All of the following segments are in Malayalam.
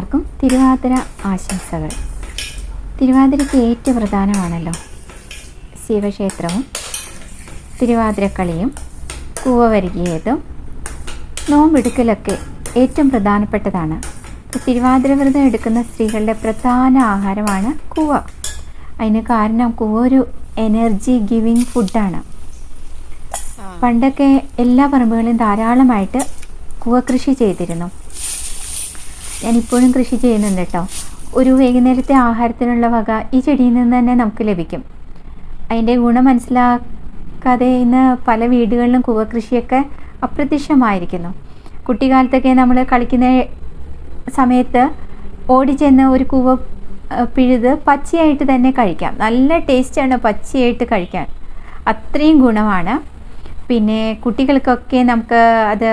എല്ലാവർക്കും തിരുവാതിര ആശംസകൾ. തിരുവാതിരയ്ക്ക് ഏറ്റവും പ്രധാനമാണല്ലോ. ശിവക്ഷേത്രവും തിരുവാതിരക്കളിയും കൂവവരുകിയതും നോമ്പെടുക്കലൊക്കെ ഏറ്റവും പ്രധാനപ്പെട്ടതാണ്. തിരുവാതിര വ്രതം എടുക്കുന്ന സ്ത്രീകളുടെ പ്രധാന ആഹാരമാണ് കൂവ. അതിന് കാരണം കൂവ ഒരു എനർജി ഗിവിങ് ഫുഡാണ് പണ്ടൊക്കെ എല്ലാ പറമ്പുകളിലും ധാരാളമായിട്ട് കൂവ കൃഷി ചെയ്തിരുന്നു. ഞാനിപ്പോഴും കൃഷി ചെയ്യുന്നുണ്ട് കേട്ടോ. ഒരു വൈകുന്നേരത്തെ ആഹാരത്തിനുള്ള വക ഈ ചെടിയിൽ നിന്ന് തന്നെ നമുക്ക് ലഭിക്കും. അതിന്റെ ഗുണം മനസ്സിലാക്കാതെ ഇന്ന് പല വീടുകളിലും കൂവ കൃഷിയൊക്കെ അപ്രത്യക്ഷമായിരിക്കുന്നു. കുട്ടിക്കാലത്തൊക്കെ നമ്മൾ കളിക്കുന്ന സമയത്ത് ഓടിച്ചെന്ന് ഒരു കുവ പിഴുത് പച്ചയായിട്ട് തന്നെ കഴിക്കാം. നല്ല ടേസ്റ്റാണ് പച്ചയായിട്ട് കഴിക്കാൻ. അത്രയും ഗുണമാണ്. പിന്നെ കുട്ടികൾക്കൊക്കെ നമുക്ക് അത്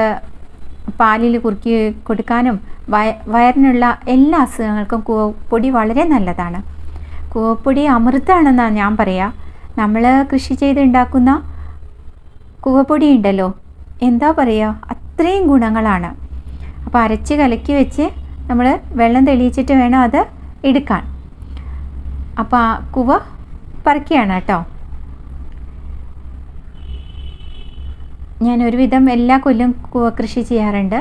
പാലിൽ കുറുക്കി കൊടുക്കാനും വയ വയറിനുള്ള എല്ലാ അസുഖങ്ങൾക്കും കൂവപ്പൊടി വളരെ നല്ലതാണ്. കൂവപ്പൊടി അമൃതാണെന്നാണ് ഞാൻ പറയാ. നമ്മൾ കൃഷി ചെയ്തുണ്ടാക്കുന്ന കൂവപ്പൊടി ഉണ്ടല്ലോ എന്താ പറയുക അത്രയും ഗുണങ്ങളാണ്. അപ്പോൾ അരച്ച് കലക്കി വെച്ച് നമ്മൾ വെള്ളം തെളിയിച്ചിട്ട് വേണം അത് എടുക്കാൻ. അപ്പോൾ ആ കുവ പറക്കുകയാണ് കേട്ടോ. ഞാൻ ഒരുവിധം എല്ലാ കൊല്ലം കൂവ കൃഷി ചെയ്യാറുണ്ട്.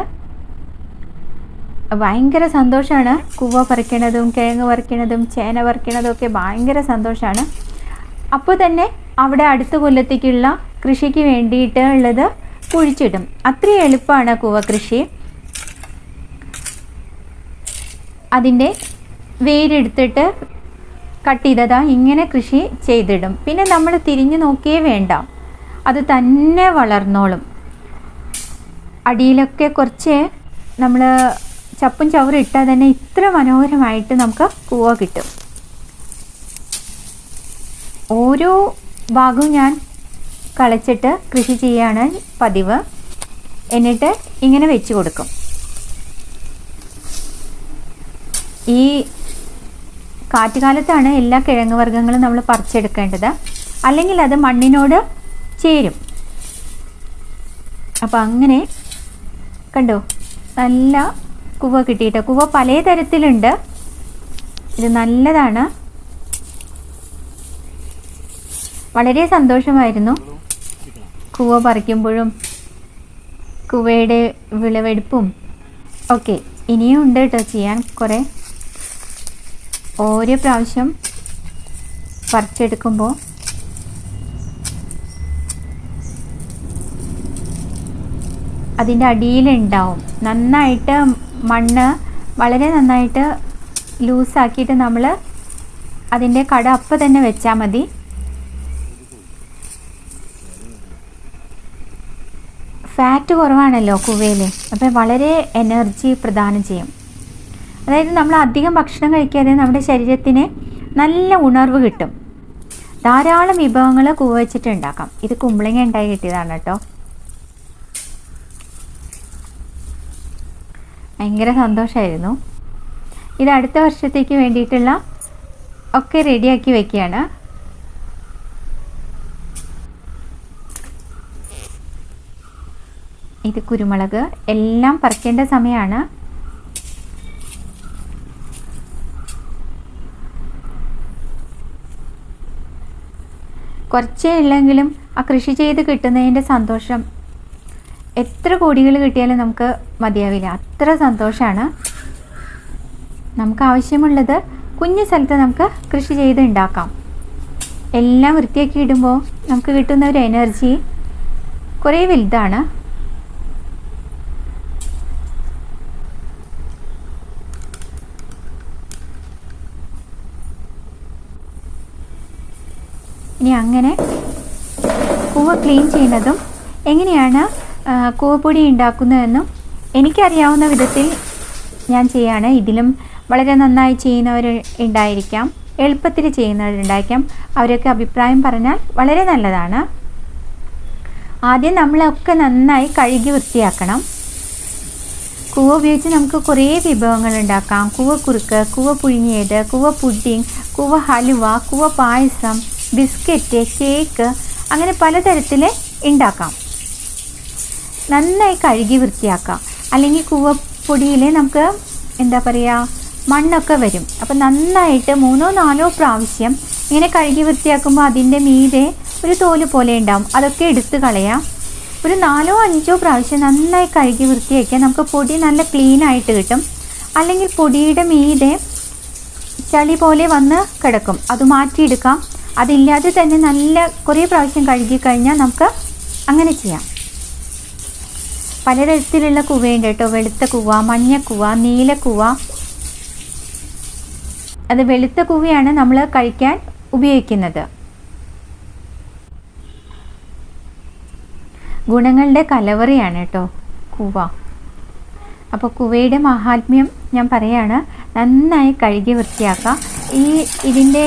ഭയങ്കര സന്തോഷമാണ് കൂവ പറിക്കണതും കിഴങ്ങ് പറിക്കണതും ചേന പറിക്കണതും ഒക്കെ ഭയങ്കര സന്തോഷമാണ് അപ്പോൾ തന്നെ അവിടെ അടുത്ത കൊല്ലത്തേക്കുള്ള കൃഷിക്ക് വേണ്ടിയിട്ട് ഉള്ളത് കുഴിച്ചിടും. അത്രയും എളുപ്പമാണ് കൂവ കൃഷി. അതിന്റെ വേരെടുത്തിട്ട് കട്ട് ചെയ്തതാ ഇങ്ങനെ കൃഷി ചെയ്തിടും. പിന്നെ നമ്മൾ തിരിഞ്ഞു നോക്കിയേ വേണ്ട. അത് തന്നെ വളർന്നോളും. അടിയിലൊക്കെ കുറച്ച് നമ്മൾ ചപ്പും ചവറും ഇട്ടാൽ തന്നെ ഇത്ര മനോഹരമായിട്ട് നമുക്ക് കൂവ കിട്ടും. ഓരോ ഭാഗവും ഞാൻ കളച്ചിട്ട് കൃഷി ചെയ്യാണ് പതിവ്. എന്നിട്ട് ഇങ്ങനെ വെച്ച് കൊടുക്കും. ഈ കാറ്റുകാലത്താണ് എല്ലാ കിഴങ്ങ് വർഗങ്ങളും നമ്മൾ പറിച്ചെടുക്കേണ്ടത്. അല്ലെങ്കിൽ അത് മണ്ണിനോട് ചേരും. അപ്പോൾ അങ്ങനെ കണ്ടോ? നല്ല കുവ കിട്ടിയിട്ട്? കുവ പല തരത്തിലുണ്ട് ഇത് നല്ലതാണ്. വളരെ സന്തോഷമായിരുന്നു. കുവ പറിക്കുമ്പോഴും കുവയുടെ വിളവെടുപ്പും ഓക്കെ ഇനിയും ഉണ്ട് കേട്ടോ ചെയ്യാൻ കുറേ. ഓരോ പ്രാവശ്യം പറിച്ചെടുക്കുമ്പോൾ അതിന്റെ അടിയിലുണ്ടാവും. നന്നായിട്ട് മണ്ണ് വളരെ നന്നായിട്ട് ലൂസാക്കിയിട്ട് നമ്മൾ അതിന്റെ കട അപ്പം തന്നെ വെച്ചാൽ മതി. ഫാറ്റ് കുറവാണല്ലോ കുവയിൽ അപ്പം വളരെ എനർജി പ്രദാനം ചെയ്യും. അതായത് നമ്മൾ അധികം ഭക്ഷണം കഴിക്കാതെ നമ്മുടെ ശരീരത്തിന് നല്ല ഉണർവ് കിട്ടും. ധാരാളം വിഭവങ്ങൾ കൂവ വെച്ചിട്ട് ഉണ്ടാക്കാം ഇത് കുമ്പളങ്ങ ഉണ്ടായി കിട്ടിയതാണ് കേട്ടോ. ഭയങ്കര സന്തോഷമായിരുന്നു ഇത് അടുത്ത വർഷത്തേക്ക് വേണ്ടിയിട്ടുള്ള ഒക്കെ റെഡിയാക്കി വെക്കുകയാണ്. ഇത് കുരുമുളക്. എല്ലാം പറിക്കേണ്ട സമയമാണ്. കുറച്ചേ ഉള്ളെങ്കിലും ആ കൃഷി ചെയ്ത് കിട്ടുന്നതിന്റെ സന്തോഷം എത്ര കോടികൾ കിട്ടിയാലും നമുക്ക് മതിയാവില്ല. അത്ര സന്തോഷമാണ് നമുക്ക് ആവശ്യമുള്ളത് കുഞ്ഞു സ്ഥലത്ത് നമുക്ക് കൃഷി ചെയ്ത് ഉണ്ടാക്കാം എല്ലാം വൃത്തിയാക്കി ഇടുമ്പോൾ നമുക്ക് കിട്ടുന്ന ഒരു എനർജി കുറേ വലുതാണ്. ഇനി അങ്ങനെ പൂവ് ക്ലീൻ ചെയ്യുന്നതും എങ്ങനെയാണ് കൂവപ്പൊടി ഉണ്ടാക്കുന്നതെന്നും എനിക്കറിയാവുന്ന വിധത്തിൽ ഞാൻ ചെയ്യാണ്. ഇതിലും വളരെ നന്നായി ചെയ്യുന്നവർ ഉണ്ടായിരിക്കാം. എളുപ്പത്തിൽ ചെയ്യുന്നവരുണ്ടായിരിക്കാം അവരൊക്കെ അഭിപ്രായം പറഞ്ഞാൽ വളരെ നല്ലതാണ്. ആദ്യം നമ്മളൊക്കെ നന്നായി കഴുകി വൃത്തിയാക്കണം. കൂവ ഉപയോഗിച്ച് നമുക്ക് കുറേ വിഭവങ്ങൾ ഉണ്ടാക്കാം. കൂവ കുറുക്ക് കൂവ പുഴുങ്ങിയത് കൂവ പുഡിംഗ് കൂവ ഹലുവ കൂവ പായസം ബിസ്ക്കറ്റ് കേക്ക് അങ്ങനെ പലതരത്തിൽ ഉണ്ടാക്കാം. നന്നായി കഴുകി വൃത്തിയാക്കാം. അല്ലെങ്കിൽ കൂവപ്പൊടിയിൽ നമുക്ക് എന്താ പറയുക മണ്ണൊക്കെ വരും. അപ്പോൾ നന്നായിട്ട് മൂന്നോ നാലോ പ്രാവശ്യം ഇങ്ങനെ കഴുകി വൃത്തിയാക്കുമ്പോൾ അതിന്റെ മീതെ ഒരു തോൽ പോലെ ഉണ്ടാവും. അതൊക്കെ എടുത്ത് കളയാം. ഒരു നാലോ അഞ്ചോ പ്രാവശ്യം നന്നായി കഴുകി വൃത്തിയാക്കിയാൽ നമുക്ക് പൊടി നല്ല ക്ലീൻ ആയിട്ട് കിട്ടും. അല്ലെങ്കിൽ പൊടിയുടെ മീതെ ചളി പോലെ വന്ന് കിടക്കും. അത് മാറ്റിയെടുക്കാം. അതില്ലാതെ തന്നെ നല്ല കുറേ പ്രാവശ്യം കഴുകി കഴിഞ്ഞാൽ നമുക്ക് അങ്ങനെ ചെയ്യാം. പലതരത്തിലുള്ള കുവയുണ്ട് കേട്ടോ. വെളുത്ത കുവ മഞ്ഞ കുവ നീല കുവ. അത് വെളുത്ത കുവയാണ് നമ്മൾ കഴിക്കാൻ ഉപയോഗിക്കുന്നത്. ഗുണങ്ങളുടെ കലവറയാണ് കേട്ടോ കുവ. അപ്പോൾ കുവയുടെ മഹാത്മ്യം ഞാൻ പറയാണ് നന്നായി കഴുകി വൃത്തിയാക്കുക. ഈ ഇതിന്റെ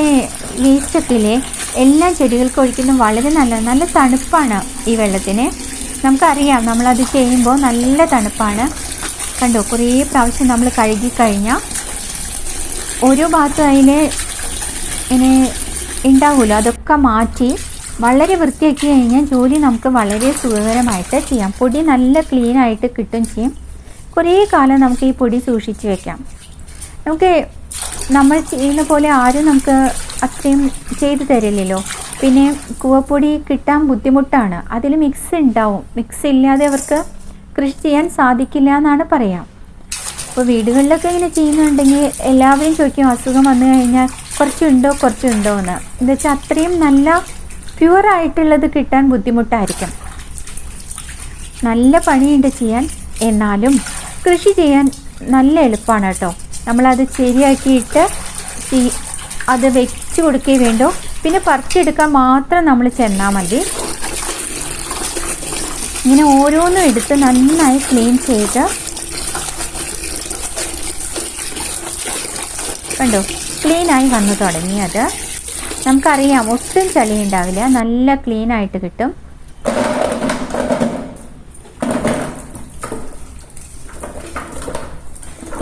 വേസ്റ്റത്തിലെ എല്ലാ ചെടികൾക്കും ഒഴിക്കുന്നത് വളരെ നല്ല നല്ല തണുപ്പാണ് ഈ വെള്ളത്തിന്. നമുക്കറിയാം നമ്മളത് ചെയ്യുമ്പോൾ നല്ല തണുപ്പാണ്. കണ്ടോ കുറേ പ്രാവശ്യം നമ്മൾ കഴുകി കഴിഞ്ഞാൽ ഓരോ ഭാഗത്തും അതിന് ഇനി ഉണ്ടാവുമല്ലോ അതൊക്കെ മാറ്റി വളരെ വൃത്തിയാക്കി കഴിഞ്ഞാൽ ജോലി നമുക്ക് വളരെ സുഖകരമായിട്ട് ചെയ്യാം. പൊടി നല്ല ക്ലീൻ ആയിട്ട് കിട്ടും ചെയ്യും. കുറേ കാലം നമുക്ക് ഈ പൊടി സൂക്ഷിച്ച് വെക്കാം. നമുക്ക് നമ്മൾ ചെയ്യുന്ന പോലെ ആരും നമുക്ക് അത്രയും ചെയ്തു തരില്ലല്ലോ. പിന്നെ കൂവപ്പൊടി കിട്ടാൻ ബുദ്ധിമുട്ടാണ്. അതിൽ മിക്സ് ഉണ്ടാവും മിക്സ് ഇല്ലാതെ അവർക്ക് കൃഷി ചെയ്യാൻ സാധിക്കില്ല എന്നാണ് പറയാം. അപ്പോൾ വീടുകളിലൊക്കെ ഇങ്ങനെ ചെയ്യുന്നുണ്ടെങ്കിൽ എല്ലാവരും ചോദിക്കും അസുഖം വന്നു കഴിഞ്ഞാൽ കുറച്ചുണ്ടോ കുറച്ചുണ്ടോ? എന്ന്. എന്താ വെച്ചാൽ അത്രയും നല്ല പ്യുവർ ആയിട്ടുള്ളത് കിട്ടാൻ ബുദ്ധിമുട്ടായിരിക്കും. നല്ല പണിയുണ്ട് ചെയ്യാൻ. എന്നാലും കൃഷി ചെയ്യാൻ നല്ല എളുപ്പമാണ് കേട്ടോ. നമ്മളത് ശരിയാക്കിയിട്ട് അത് വെച്ച് കൊടുക്കേ വേണ്ടോ. പിന്നെ പറിച്ചെടുക്കാൻ മാത്രം നമ്മൾ ചെന്നാൽ മതി. ഇങ്ങനെ ഓരോന്നും എടുത്ത് നന്നായി ക്ലീൻ ചെയ്ത്. കണ്ടോ? ക്ലീനായി വന്നു തുടങ്ങി അത് നമുക്കറിയാം ഒട്ടും ചളി ഉണ്ടാവില്ല നല്ല ക്ലീൻ ആയിട്ട് കിട്ടും.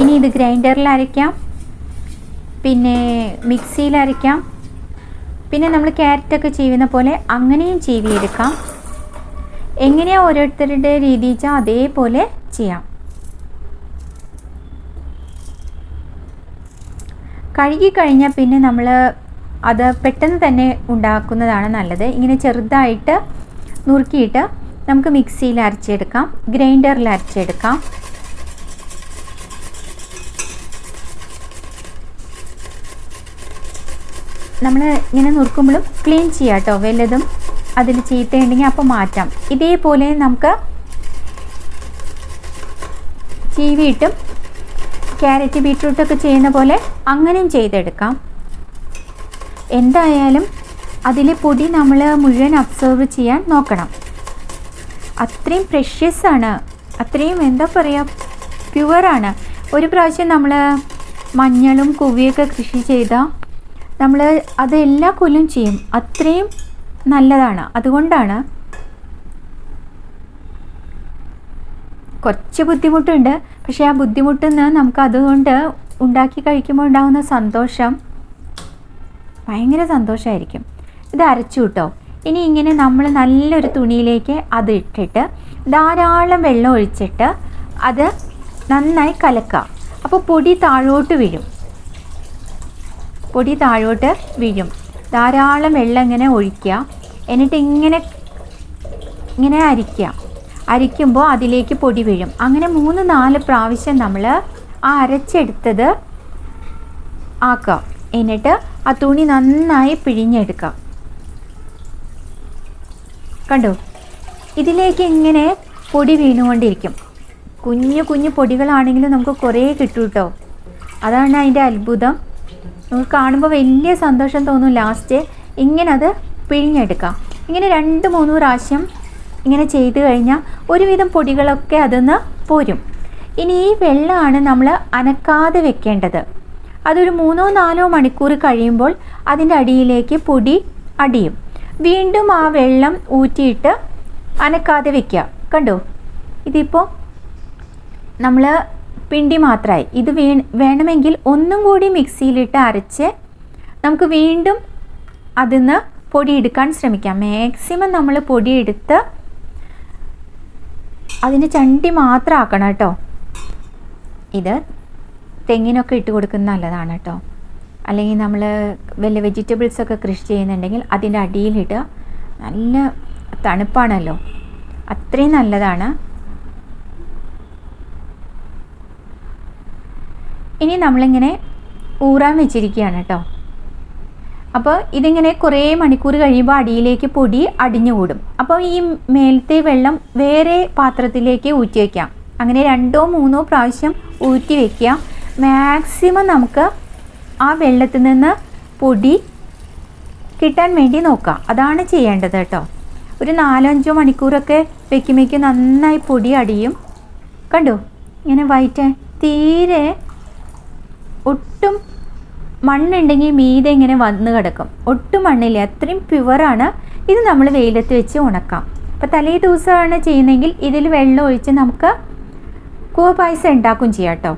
ഇനി ഇത് ഗ്രൈൻഡറിൽ അരയ്ക്കാം. പിന്നെ മിക്സിയിൽ അരയ്ക്കാം. പിന്നെ നമ്മൾ ക്യാരറ്റൊക്കെ ചെയ്യുന്ന പോലെ അങ്ങനെയും ചീവിയെടുക്കാം എങ്ങനെയാണ് ഓരോരുത്തരുടെ രീതി വെച്ചാൽ അതേപോലെ ചെയ്യാം. കഴുകി കഴിഞ്ഞാൽ പിന്നെ നമ്മൾ അത് പെട്ടെന്ന് തന്നെ ഉണ്ടാക്കുന്നതാണ് നല്ലത്. ഇങ്ങനെ ചെറുതായിട്ട് നുറുക്കിയിട്ട് നമുക്ക് മിക്സിയിൽ അരച്ചെടുക്കാം ഗ്രൈൻഡറിൽ അരച്ചെടുക്കാം. നമ്മൾ ഇങ്ങനെ നുറുക്കുമ്പോഴും ക്ലീൻ ചെയ്യാം കേട്ടോ വല്ലതും അതിൽ ചീത്തയുണ്ടെങ്കിൽ അപ്പോൾ മാറ്റാം. ഇതേപോലെ നമുക്ക് ചീവിയിട്ടും ക്യാരറ്റ് ബീട്രൂട്ടൊക്കെ ചെയ്യുന്ന പോലെ അങ്ങനെയും ചെയ്തെടുക്കാം. എന്തായാലും അതിലെ പൊടി നമ്മൾ മുഴുവൻ അബ്സർവ് ചെയ്യാൻ നോക്കണം. അത്രയും പ്രഷ്യസ് ആണ്. അത്രയും എന്താ പറയുക പ്യുവറാണ് ഒരു പ്രാവശ്യം നമ്മൾ മഞ്ഞളും കുവിയൊക്കെ കൃഷി ചെയ്താൽ നമ്മൾ അത് എല്ലാ കൊല്ലം ചെയ്യും. അത്രയും നല്ലതാണ്. അതുകൊണ്ടാണ് കുറച്ച് ബുദ്ധിമുട്ടുണ്ട്. പക്ഷേ ആ ബുദ്ധിമുട്ടിൽ നിന്ന് നമുക്ക് അതുകൊണ്ട് ഉണ്ടാക്കി കഴിക്കുമ്പോൾ ഉണ്ടാകുന്ന സന്തോഷം ഭയങ്കര സന്തോഷമായിരിക്കും ഇത് അരച്ചു കിട്ടോ ഇനി ഇങ്ങനെ നമ്മൾ നല്ലൊരു തുണിയിലേക്ക് അത് ഇട്ടിട്ട് ധാരാളം വെള്ളം ഒഴിച്ചിട്ട് അത് നന്നായി കലക്കുക. അപ്പോൾ പൊടി താഴോട്ട് വീഴും. പൊടി താഴോട്ട് വീഴും. ധാരാളം വെള്ളം ഇങ്ങനെ ഒഴിക്കുക. എന്നിട്ട് ഇങ്ങനെ ഇങ്ങനെ അരിക്കുക. അരിക്കുമ്പോൾ അതിലേക്ക് പൊടി വീഴും. അങ്ങനെ മൂന്ന് നാല് പ്രാവശ്യം നമ്മൾ ആ അരച്ചെടുത്തത് ആക്കുക. എന്നിട്ട് ആ തുണി നന്നായി പിഴിഞ്ഞെടുക്കുക. കണ്ടോ? ഇതിലേക്ക് ഇങ്ങനെ പൊടി വീണുകൊണ്ടിരിക്കും. കുഞ്ഞു കുഞ്ഞു പൊടികളാണെങ്കിലും നമുക്ക് കുറേ കിട്ടും കേട്ടോ അതാണ് അതിന്റെ അത്ഭുതം. നമുക്ക് കാണുമ്പോൾ വലിയ സന്തോഷം തോന്നും ലാസ്റ്റ് ഇങ്ങനെ അത് പിഴിഞ്ഞെടുക്കാം. ഇങ്ങനെ രണ്ട് മൂന്ന് പ്രാവശ്യം ഇങ്ങനെ ചെയ്ത് കഴിഞ്ഞാൽ ഒരുവിധം പൊടികളൊക്കെ അതിന്ന് പോരും. ഇനി ഈ വെള്ളമാണ് നമ്മൾ അനക്കാതെ വെക്കേണ്ടത്. അതൊരു മൂന്നോ നാലോ മണിക്കൂർ കഴിയുമ്പോൾ അതിന്റെ അടിയിലേക്ക് പൊടി അടിയും. വീണ്ടും ആ വെള്ളം ഊറ്റിയിട്ട് അനക്കാതെ വെക്കുക. കണ്ടോ? ഇതിപ്പോൾ നമ്മൾ പിണ്ടി മാത്രമായി ഇത് വേ വേണമെങ്കിൽ ഒന്നും കൂടി മിക്സിയിലിട്ട് അരച്ച് നമുക്ക് വീണ്ടും അതിന്ന് പൊടി എടുക്കാൻ ശ്രമിക്കാം. മാക്സിമം നമ്മൾ പൊടി എടുത്ത് അതിന്റെ ചണ്ടി മാത്രം ആക്കണം കേട്ടോ. ഇത് തെങ്ങിനൊക്കെ ഇട്ട് കൊടുക്കുന്നത് നല്ലതാണ് കേട്ടോ. അല്ലെങ്കിൽ നമ്മൾ വലിയ വെജിറ്റബിൾസ് ഒക്കെ കൃഷി ചെയ്യുന്നുണ്ടെങ്കിൽ അതിന്റെ അടിയിലിട്ട് നല്ല തണുപ്പാണല്ലോ. അത്രയും നല്ലതാണ്. ഇനി നമ്മളിങ്ങനെ ഊറാൻ വെച്ചിരിക്കുകയാണ് കേട്ടോ അപ്പോൾ ഇതിങ്ങനെ കുറേ മണിക്കൂർ കഴിയുമ്പോൾ അടിയിലേക്ക് പൊടി അടിഞ്ഞുകൂടും അപ്പോൾ ഈ മേലത്തെ വെള്ളം വേറെ പാത്രത്തിലേക്ക് ഊറ്റി വയ്ക്കാം അങ്ങനെ രണ്ടോ മൂന്നോ പ്രാവശ്യം ഊറ്റി വയ്ക്കുക മാക്സിമം നമുക്ക് ആ വെള്ളത്തിൽ നിന്ന് പൊടി കിട്ടാൻ വേണ്ടി നോക്കാം അതാണ് ചെയ്യേണ്ടത് കേട്ടോ. ഒരു നാലോ അഞ്ചോ മണിക്കൂറൊക്കെ വെക്കുമ്പോഴേക്കും നന്നായി പൊടി അടിയും. കണ്ടോ? ഇങ്ങനെ വൈറ്റ് തീരെ ഒട്ടും മണ്ണുണ്ടെങ്കിൽ മീതെ ഇങ്ങനെ വന്ന് കിടക്കും. ഒട്ടും മണ്ണില്ല. അത്രയും പ്യുവറാണ് ഇത് നമ്മൾ വെയിലത്ത് വെച്ച് ഉണക്കാം. അപ്പോൾ തലേ ദിവസമാണ് ചെയ്യുന്നതെങ്കിൽ ഇതിൽ വെള്ളം ഒഴിച്ച് നമുക്ക് കൂവ പായസം ഉണ്ടാക്കും ചെയ്യാം കേട്ടോ.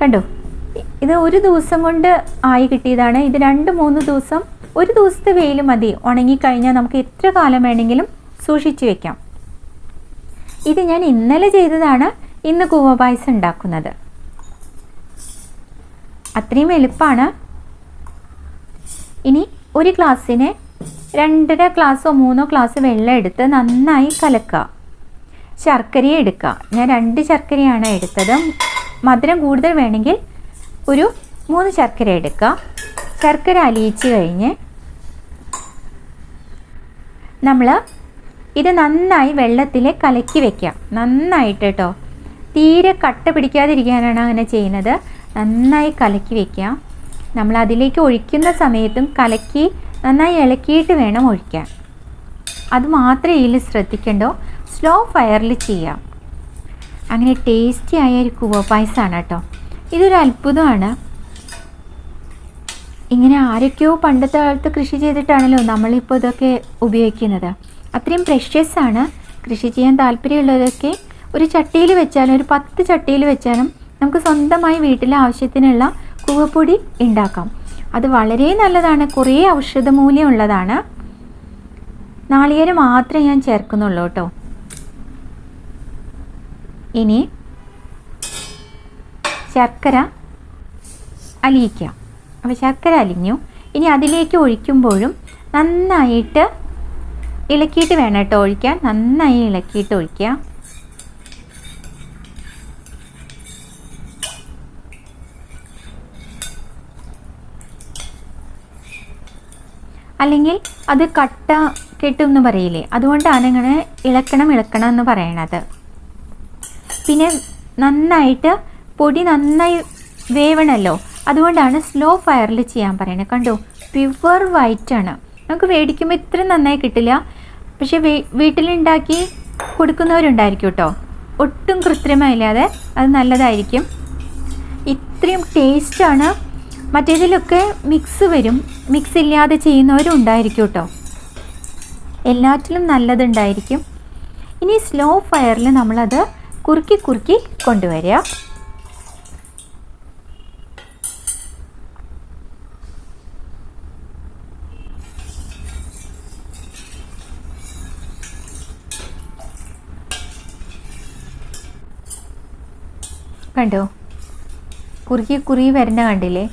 കണ്ടോ? ഇത് ഒരു ദിവസം കൊണ്ട് ആയി കിട്ടിയതാണ്. ഇത് രണ്ട് മൂന്ന് ദിവസം ഒരു ദിവസത്തെ വെയിൽ മതി. ഉണങ്ങിക്കഴിഞ്ഞാൽ നമുക്ക് എത്ര കാലം വേണമെങ്കിലും സൂക്ഷിച്ചു വെക്കാം. ഇത് ഞാൻ ഇന്നലെ ചെയ്തതാണ്. ഇന്ന് കൂവ പായസം ഉണ്ടാക്കുന്നത്. അത്രയും എളുപ്പമാണ് ഇനി ഒരു ഗ്ലാസ്സിന് രണ്ടര ഗ്ലാസ്സോ മൂന്നോ ഗ്ലാസ് വെള്ളം എടുത്ത് നന്നായി കലക്കുക. ശർക്കര എടുക്കുക. ഞാൻ രണ്ട് ശർക്കരയാണ് എടുത്തത്. മധുരം കൂടുതൽ വേണമെങ്കിൽ ഒരു മൂന്ന് ശർക്കര എടുക്കുക. ശർക്കര അലിയിച്ച് കഴിഞ്ഞ് നമ്മൾ ഇത് നന്നായി വെള്ളത്തിൽ കലക്കി വെക്കാം നന്നായിട്ട് കേട്ടോ തീരെ കട്ട പിടിക്കാതിരിക്കാനാണ് അങ്ങനെ ചെയ്യുന്നത്. നന്നായി കലക്കി വെക്കുക. നമ്മൾ അതിലേക്ക് ഒഴിക്കുന്ന സമയത്തും കലക്കി നന്നായി ഇളക്കിയിട്ട് വേണം ഒഴിക്കാൻ. അത് മാത്രമേ ഇതിൽ ശ്രദ്ധിക്കേണ്ടോ. സ്ലോ ഫയറിൽ ചെയ്യാം അങ്ങനെ ടേസ്റ്റി ആയ ഒരു കുവ പായസമാണ് കേട്ടോ. ഇതൊരു അത്ഭുതമാണ്. ഇങ്ങനെ ആരൊക്കെയോ പണ്ടത്തെ കാലത്ത് കൃഷി ചെയ്തിട്ടാണല്ലോ നമ്മളിപ്പോൾ ഇതൊക്കെ ഉപയോഗിക്കുന്നത്. അത്രയും പ്രഷ്യസ് ആണ്. കൃഷി ചെയ്യാൻ താല്പര്യമുള്ളതൊക്കെ ഒരു ചട്ടിയിൽ വെച്ചാലും ഒരു പത്ത് ചട്ടിയിൽ വെച്ചാലും നമുക്ക് സ്വന്തമായി വീട്ടിലെ ആവശ്യത്തിനുള്ള കൂവപ്പൊടി ഉണ്ടാക്കാം. അത് വളരെ നല്ലതാണ്. കുറേ ഔഷധ മൂല്യമുള്ളതാണ് നാളികേരം മാത്രമേ ഞാൻ ചേർക്കുന്നുള്ളൂ കേട്ടോ. ഇനി ശർക്കര അലിയിക്കാം. അപ്പോൾ ശർക്കര അലിഞ്ഞു. ഇനി അതിലേക്ക് ഒഴിക്കുമ്പോഴും നന്നായിട്ട് ഇളക്കിയിട്ട് വേണം കേട്ടോ ഒഴിക്കാൻ. നന്നായി ഇളക്കിയിട്ട് ഒഴിക്കുക. അല്ലെങ്കിൽ അത് കട്ട കെട്ടും എന്ന് പറയില്ലേ? അതുകൊണ്ടാണ് ഇങ്ങനെ ഇളക്കണം ഇളക്കണം എന്ന് പറയണത്. പിന്നെ നന്നായിട്ട് പൊടി നന്നായി വേവണല്ലോ. അതുകൊണ്ടാണ് സ്ലോ ഫയറിൽ ചെയ്യാൻ പറയുന്നത് കണ്ടോ? പ്യുവർ വൈറ്റ് ആണ്. നമുക്ക് മേടിക്കുമ്പോൾ ഇത്ര നന്നായി കിട്ടില്ല. പക്ഷേ വീട്ടിലുണ്ടാക്കി കൊടുക്കുന്നവരുണ്ടായിരിക്കും കേട്ടോ. ഒട്ടും കൃത്രിമമില്ലാതെ അത് നല്ലതായിരിക്കും. ഇത്രയും ടേസ്റ്റാണ് മറ്റേതിലൊക്കെ മിക്സ് വരും. മിക്സ് ഇല്ലാതെ ചെയ്യുന്നവരും ഉണ്ടായിരിക്കും കേട്ടോ എല്ലാറ്റിലും നല്ലതുണ്ടായിരിക്കും. ഇനി സ്ലോ ഫയറിൽ നമ്മളത് കുറുക്കി കുറുക്കി കൊണ്ടുവരിക. കണ്ടോ? കുറുക്കി കുറുകി വരുന്ന കണ്ടില്ലേ?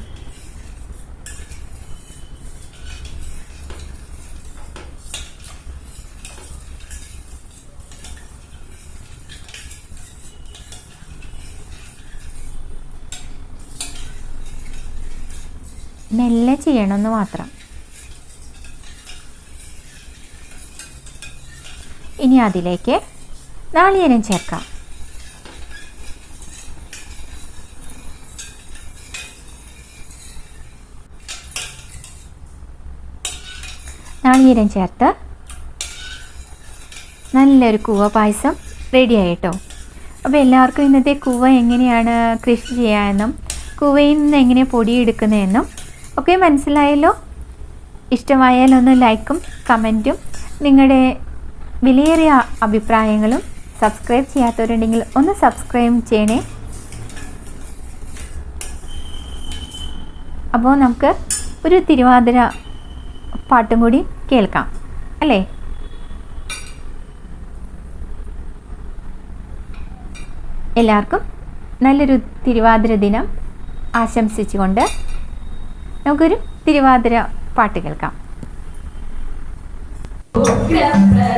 മെല്ലെ ചെയ്യണമെന്ന് മാത്രം. ഇനി അതിലേക്ക് നാളികേരം ചേർക്കാം. നാളികേരം ചേർത്ത് നല്ലൊരു കൂവ പായസം റെഡി ആയിട്ടോ. അപ്പോൾ എല്ലാവർക്കും ഇന്നത്തെ കൂവ എങ്ങനെയാണ് കൃഷി ചെയ്യാമെന്നും കൂവയിൽ നിന്ന് എങ്ങനെ പൊടിയെടുക്കുന്നതെന്നും ഒക്കെ മനസ്സിലായല്ലോ? ഇഷ്ടമായാൽ ഒന്ന് ലൈക്കും കമന്റും നിങ്ങളുടെ വിലയേറിയ അഭിപ്രായങ്ങളും സബ്സ്ക്രൈബ് ചെയ്യാത്തവരുണ്ടെങ്കിൽ ഒന്ന് സബ്സ്ക്രൈബ് ചെയ്യണേ. അപ്പോൾ നമുക്ക് ഒരു തിരുവാതിര പാട്ടും കൂടി കേൾക്കാം അല്ലേ? എല്ലാവർക്കും നല്ലൊരു തിരുവാതിര ദിനം ആശംസിച്ചുകൊണ്ട് നമുക്കൊരു തിരുവാതിര പാട്ട് കേൾക്കാം. ഉഗ്രപ്രതാപശാല